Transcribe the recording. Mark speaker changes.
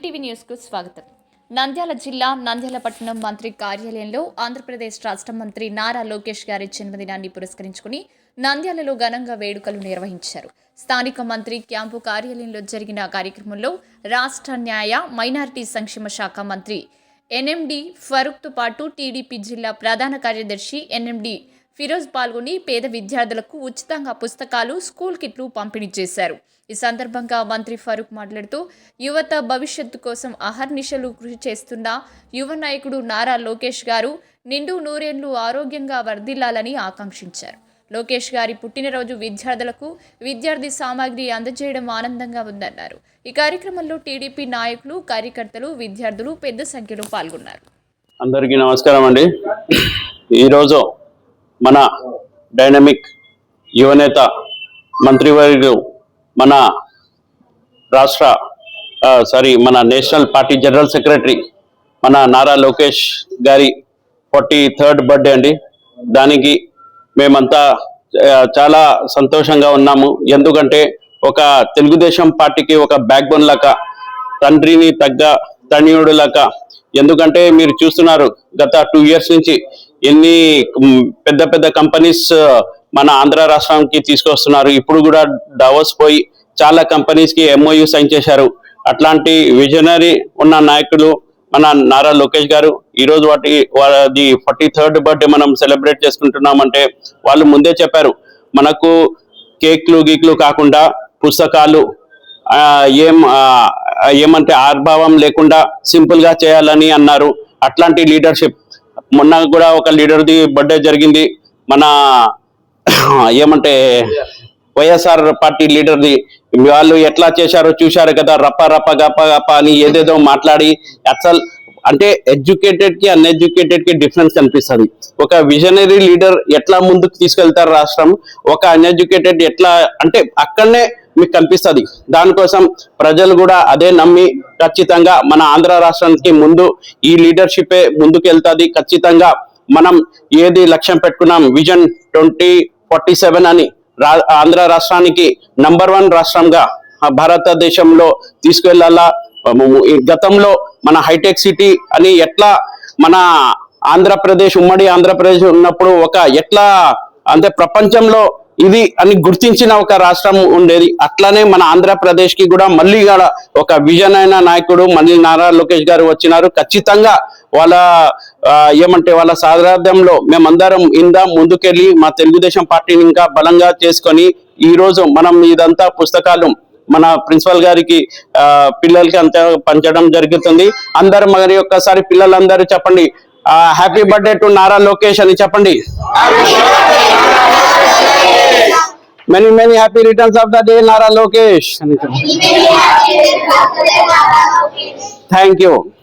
Speaker 1: MTV న్యూస్కు స్వాగతం. నంద్యాల జిల్లా నంద్యాల పట్టణం మంత్రి కార్యాలయంలో ఆంధ్రప్రదేశ్ రాష్ట్ర మంత్రి నారా లోకేష్ గారి జన్మదినాన్ని పురస్కరించుకుని నంద్యాలలో ఘనంగా వేడుకలు నిర్వహించారు. స్థానిక మంత్రి క్యాంపు కార్యాలయంలో జరిగిన కార్యక్రమంలో రాష్ట్ర న్యాయ మైనారిటీ సంక్షేమ శాఖ మంత్రి ఎన్ఎండి ఫరూక్తో పాటు టీడీపీ జిల్లా ప్రధాన కార్యదర్శి ఎన్ఎండి ఫిరోజ్ పాల్గొని పేద విద్యార్థులకు ఉచితంగా పుస్తకాలు స్కూల్ కిట్లు పంపిణీ చేశారు. ఈ సందర్భంగా మంత్రి ఫరూక్ మాట్లాడుతూ యువత భవిష్యత్తు కోసం అహర్నిశలు కృషి చేస్తున్న యువ నాయకుడు నారా లోకేష్ గారు నిండు నూరేళ్ళు ఆరోగ్యంగా వర్ధిల్లాలని ఆకాంక్షించారు. లోకేష్ గారి పుట్టినరోజు విద్యార్థులకు విద్యార్థి సామాగ్రి అందజేయడం ఆనందంగా ఉందన్నారు. ఈ కార్యక్రమంలో టీడీపీ నాయకులు కార్యకర్తలు విద్యార్థులు పెద్ద సంఖ్యలో పాల్గొన్నారు.
Speaker 2: అందరికీ నమస్కారం అండి. ఈరోజు మన డైనమిక్ యువనేత మంత్రివర్యులు మన రాష్ట్ర సారీ మన నేషనల్ పార్టీ జనరల్ సెక్రటరీ మన నారా లోకేష్ గారి ఫార్టీ థర్డ్ బర్త్డే అండి. దానికి మేమంతా చాలా సంతోషంగా ఉన్నాము. ఎందుకంటే ఒక తెలుగుదేశం పార్టీకి ఒక బ్యాక్ బోన్ లాగా తండ్రిని తగ్గ తనయుడు లాగా ఎందుకంటే మీరు చూస్తున్నారు గత టూ ఇయర్స్ నుంచి ఎన్ని పెద్ద పెద్ద కంపెనీస్ మన ఆంధ్ర రాష్ట్రానికి తీసుకొస్తున్నారు. ఇప్పుడు కూడా డవోస్ పోయి చాలా కంపెనీస్కి ఎంఓయూ సైన్ చేశారు. అట్లాంటి విజనరీ ఉన్న నాయకులు మన నారా లోకేష్ గారు ఈ రోజు వాటి వారి ఫార్టీ థర్డ్ బర్త్డే మనం సెలబ్రేట్ చేసుకుంటున్నామంటే వాళ్ళు ముందే చెప్పారు. మనకు కేక్లు గీక్లు కాకుండా పుస్తకాలు ఏం ఏమంటే ఆర్భావం లేకుండా సింపుల్గా చేయాలని అన్నారు. అట్లాంటి లీడర్షిప్ మొన్న కూడా ఒక లీడర్ది బర్త్డే జరిగింది. మన ఏమంటే వైఎస్ఆర్ పార్టీ లీడర్ది. వాళ్ళు ఎట్లా చేశారో చూశారు కదా. రప్ప రప్ప గప్ప గప్ప అని ఏదేదో మాట్లాడి అసలు అంటే ఎడ్యుకేటెడ్కి అన్ఎడ్యుకేటెడ్కి డిఫరెన్స్ కనిపిస్తుంది ఒక విజనరీ లీడర్ ఎట్లా ముందుకు తీసుకెళ్తారు రాష్ట్రం? ఒక అన్ఎడ్యుకేటెడ్ ఎట్లా అంటే అక్కడనే మీకు కనిపిస్తుంది. దానికోసం ప్రజలు కూడా అదే నమ్మి ఖచ్చితంగా మన ఆంధ్ర రాష్ట్రానికి ముందు ఈ లీడర్షిపే ముందుకు వెళ్తుంది ఖచ్చితంగా మనం ఏది లక్ష్యం పెట్టుకున్నాం విజన్ ట్వంటీ ఫార్టీ సెవెన్ అని రా ఆంధ్ర రాష్ట్రానికి నంబర్ వన్ రాష్ట్రంగా ఆ భారతదేశంలో తీసుకెళ్ళాలా? గతంలో మన హైటెక్ సిటీ అని ఎట్లా మన ఆంధ్రప్రదేశ్ ఉమ్మడి ఆంధ్రప్రదేశ్ ఉన్నప్పుడు ఒక ఎట్లా అంటే ప్రపంచంలో ఇది అని గుర్తించిన ఒక రాష్ట్రం ఉండేది. అట్లానే మన ఆంధ్రప్రదేశ్కి కూడా మళ్ళీ కూడా ఒక విజన్ అయిన నాయకుడు మళ్ళీ నారా లోకేష్ గారు వచ్చినారు. ఖచ్చితంగా వాళ్ళ ఏమంటే వాళ్ళ సారథ్యంలో మేమందరం ఇందా ముందుకెళ్ళి మా తెలుగుదేశం పార్టీని ఇంకా బలంగా చేసుకొని ఈ రోజు మనం ఇదంతా పుస్తకాలు మన ప్రిన్సిపల్ గారికి ఆ, పిల్లలకి అంతా పంచడం జరుగుతుంది. అందరు మరి ఒక్కసారి పిల్లలందరూ చెప్పండి. Happy birthday to Nara Lokesh అని చెప్పండి. Many, many happy returns of the day, Nara Lokesh. Thank you.